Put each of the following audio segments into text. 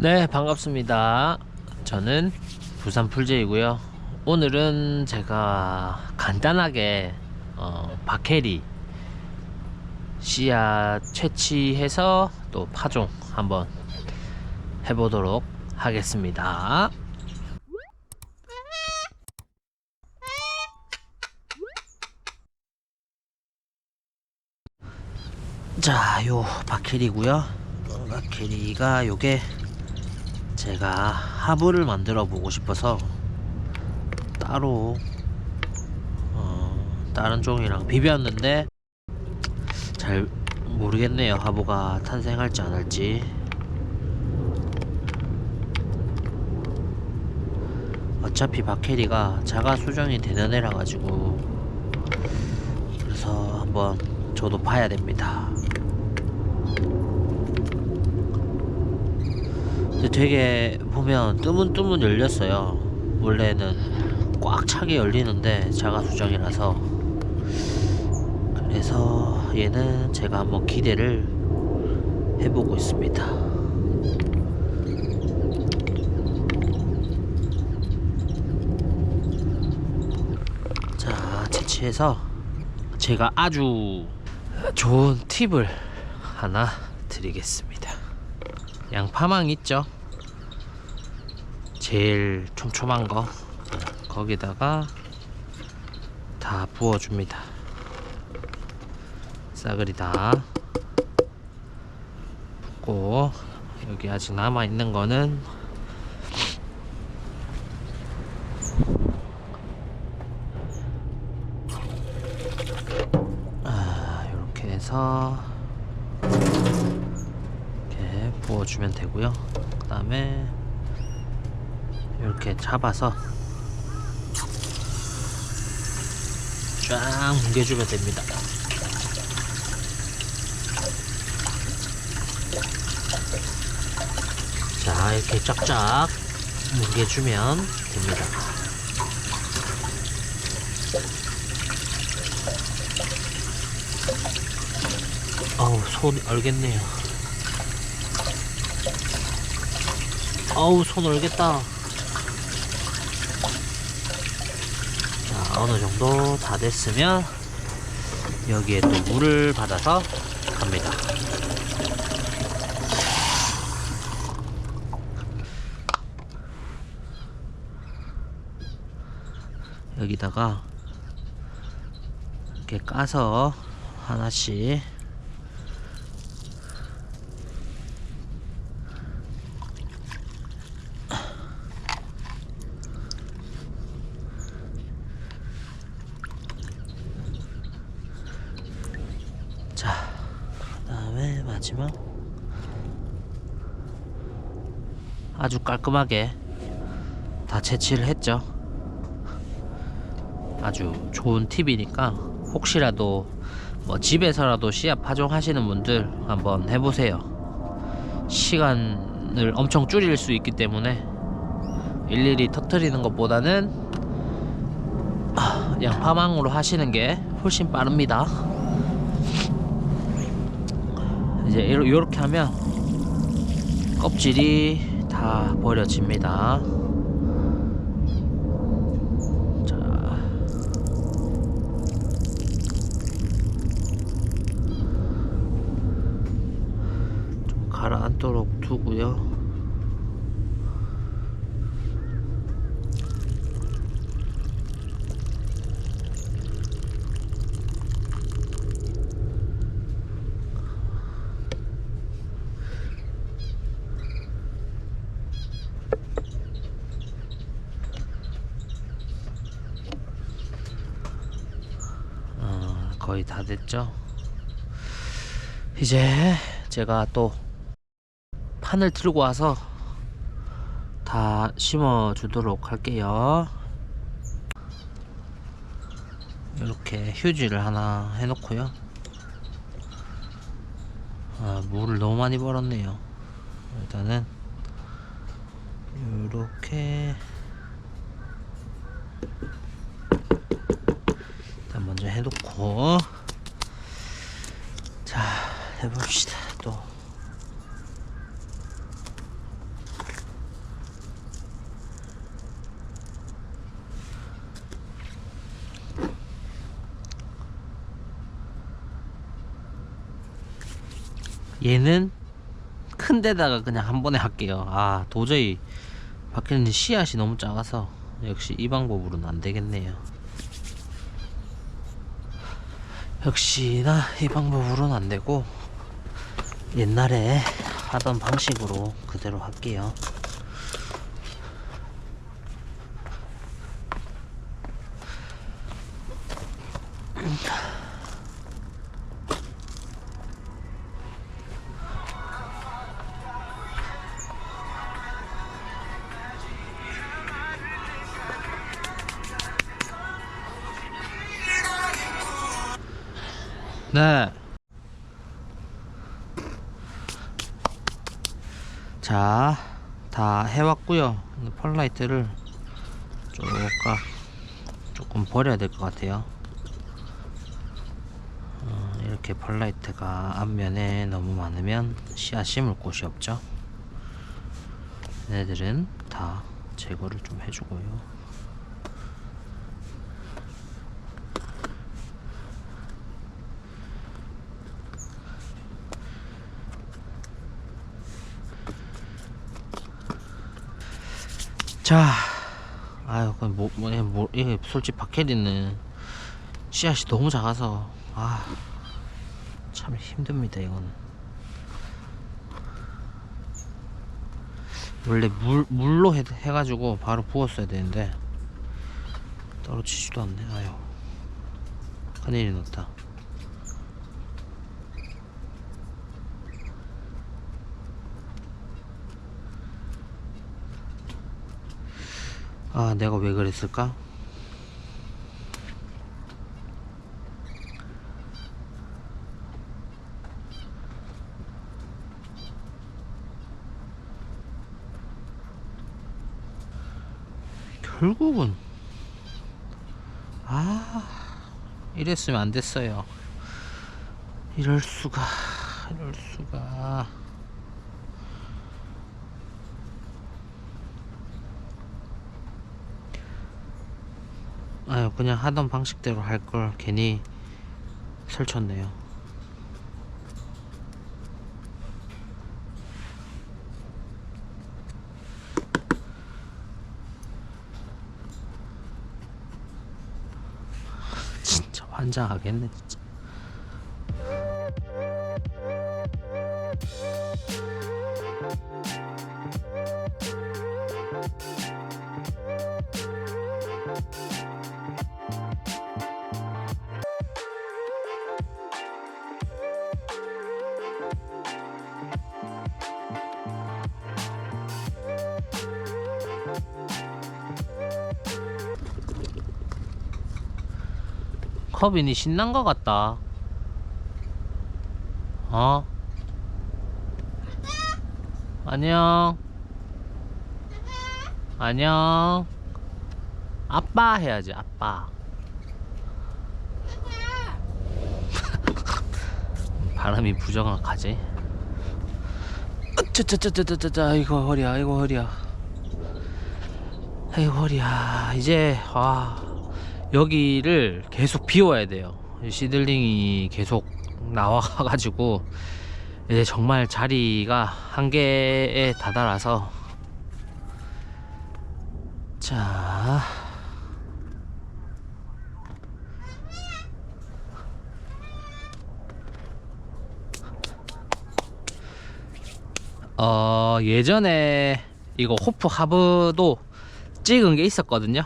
네, 반갑습니다. 저는 부산 풀제이고요. 오늘은 제가 간단하게 어, 박해리 씨앗 채취해서 또 파종 한번 해보도록 하겠습니다. 자, 요 박해리고요. 박해리가 요게 제가 하부를 만들어 보고 싶어서 따로 어, 다른 종이랑 비볐는데 잘 모르겠네요. 하부가 탄생할지 안 할지. 어차피 박해리가 자가 수정이 되는 애라 가지고 그래서 한번 저도 봐야 됩니다 되게 보면 뜨문뜨문 열렸어요. 원래는 꽉 차게 열리는데 자가 수정이라서 그래서 얘는 제가 한번 기대를 해보고 있습니다. 자, 채취해서 제가 아주 좋은 팁을 하나 드리겠습니다. 양파망 있죠? 제일 촘촘한 거 거기다가 다 부어줍니다. 싸그리 다 붓고 여기 아직 남아 있는 거는 아 이렇게 해서 이렇게 부어주면 되고요. 그 다음에 이렇게 잡아서 쫙 뭉개주면 됩니다. 자, 이렇게 쫙쫙 뭉개주면 됩니다. 어우, 손 얼겠네요. 어우, 손 얼겠다. 자, 어느 정도 다 됐으면 여기에 또 물을 받아서 갑니다. 여기다가 이렇게 까서 하나씩 자, 그 마지막 아주 깔끔하게 다 채취를 했죠. 아주 좋은 팁이니까 혹시라도 뭐 집에서라도 씨앗 파종하시는 분들 한번 해보세요. 시간을 엄청 줄일 수 있기 때문에 일일이 터트리는 것보다는 아, 양파망으로 하시는 게 훨씬 빠릅니다. 이제 이렇게 하면 껍질이 다 버려집니다. 자, 좀 가라앉도록 두고요. 어, 거의 다 됐죠. 이제 제가 또 판을 들고 와서 다 심어 주도록 할게요. 이렇게 휴지를 하나 해놓고요. 아, 물을 너무 많이 벌었네요. 일단은 이렇게 먼저 해놓고. 자 해봅시다 또. 얘는 큰 데다가 그냥 한 번에 할게요. 아 도저히 밖에는 씨앗이 너무 작아서 역시 이 방법으로는 안 되겠네요. 역시나 이 방법으로는 안 되고 옛날에 하던 방식으로 그대로 할게요. 네. 자, 다 해왔고요. 펄라이트를 조금 조금 버려야 될 것 같아요. 어, 이렇게 펄라이트가 앞면에 너무 많으면 씨앗 심을 곳이 없죠. 얘네들은 다 제거를 좀 해주고요. 자, 뭐, 뭐, 뭐, 이게 솔직히 박해리는 씨앗이 너무 작아서, 아, 참 힘듭니다, 이거는. 원래 물, 물로 해, 해가지고 바로 부었어야 되는데, 떨어지지도 않네, 아유. 큰일이 났다. 아, 내가 왜 그랬을까? 결국은 아 이랬으면 안 됐어요. 이럴 수가 이럴 수가 아유 그냥 하던 방식대로 할 걸 괜히 설쳤네요. 진짜 환장하겠네 진짜. 커빈이 신난 것 같다. 어? 안녕. 안녕. 아빠 해야지, 아빠. 바람이 부정확하지. 짜짜짜짜짜짜, 이거 허리야, 이거 허리야. 아이고 허리야. 이제 와. 여기를 계속 비워야 돼요. 이 시들링이 계속 나와 가지고 이제 정말 자리가 한계에 다다라서 자 어, 예전에 이거 호프 하브도 찍은 게 있었거든요.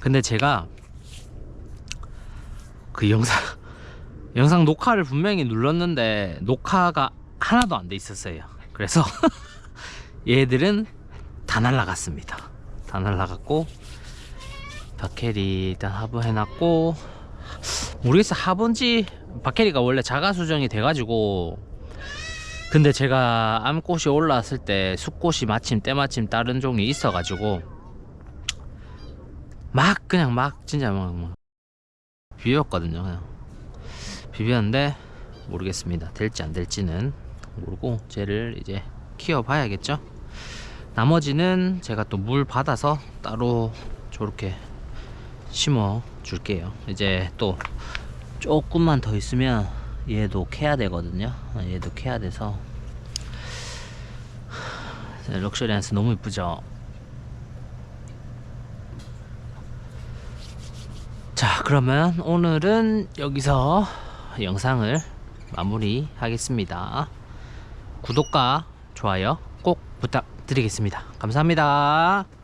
근데 제가 그 영상 영상 녹화를 분명히 눌렀는데 녹화가 하나도 안 돼 있었어요. 그래서 얘들은 다 날라갔습니다. 다 날라갔고 박해리 일단 하부 해놨고 모르겠어 하부인지 박해리가 원래 자가 수정이 돼가지고 근데 제가 암꽃이 올라왔을 때 숫꽃이 마침 때마침 다른 종이 있어가지고 막 그냥 막 진짜 막, 막 비볐거든요 그냥. 비볐는데 모르겠습니다. 될지 안 될지는 모르고 쟤를 이제 키워 봐야겠죠? 나머지는 제가 또 물 받아서 따로 저렇게 심어 줄게요. 이제 또 조금만 더 있으면 얘도 캐야 되거든요. 얘도 캐야 돼서. 럭셔리한스 너무 이쁘죠. 자, 그러면 오늘은 여기서 영상을 마무리 하겠습니다. 구독과 좋아요 꼭 부탁드리겠습니다. 감사합니다.